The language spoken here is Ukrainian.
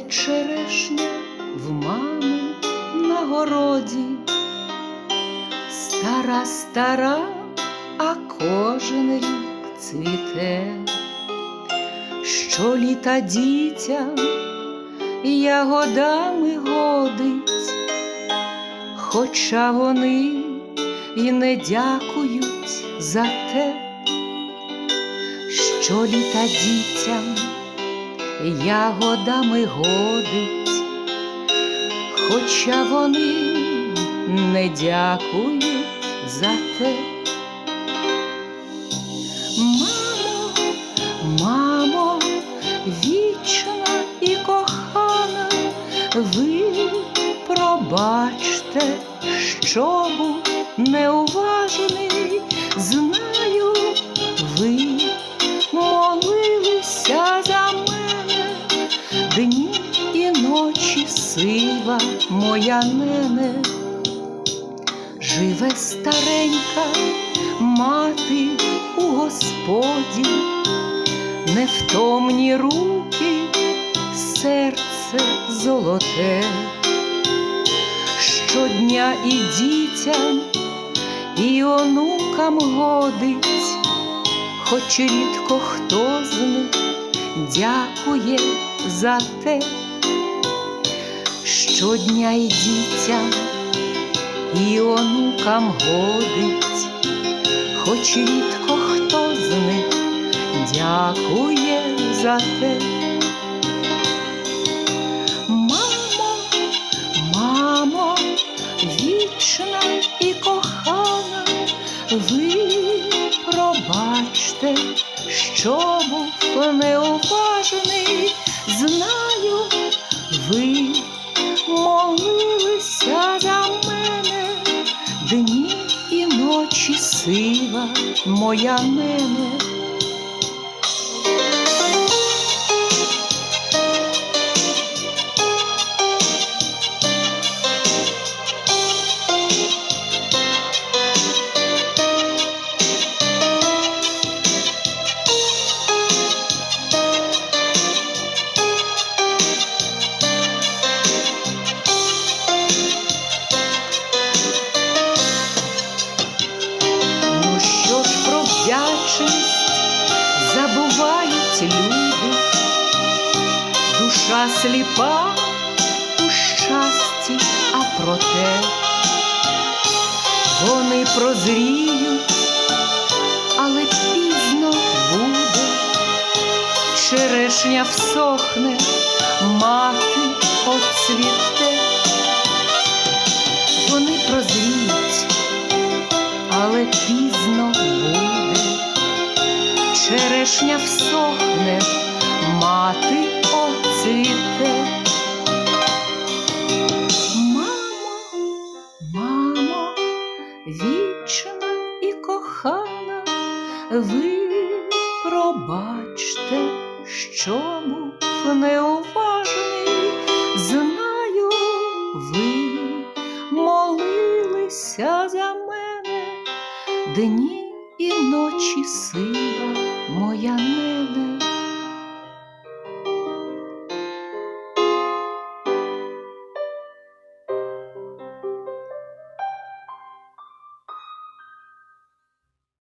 черешня в мами на городі, стара, стара, а кожен рік цвіте, що літа дітям ягодами годить, хоча вони і не дякують за те, що літа дітям ягодами годить, хоча вони не дякують за те. Мамо, мамо, вічна і кохана, ви пробачте, що був неуважений, знаю, ви ночі сива моя нене, живе старенька мати у Господі, невтомні руки, серце золоте, щодня і дітям, і онукам годить, хоч рідко хто з них дякує за те, щодня і дітям, і онукам годить, хоч рідко хто з них дякує за те. Мамо, мамо, вічна і кохана, ви пробачте, що був неуважений, дні і ночі сива моя мене. Ну що ж про вдячність забувають люди, душа сліпа у щасті, а проте вони прозріють, але пізно буде, черешня всохне, мати оцвіте, вони прозріють але пізно черешня всохне, мати оцвіте. Мамо, мамо, вічна і кохана, ви пробачте, що був неуважний, знаю, ви молилися за мене, дні і ночі сива моя нене.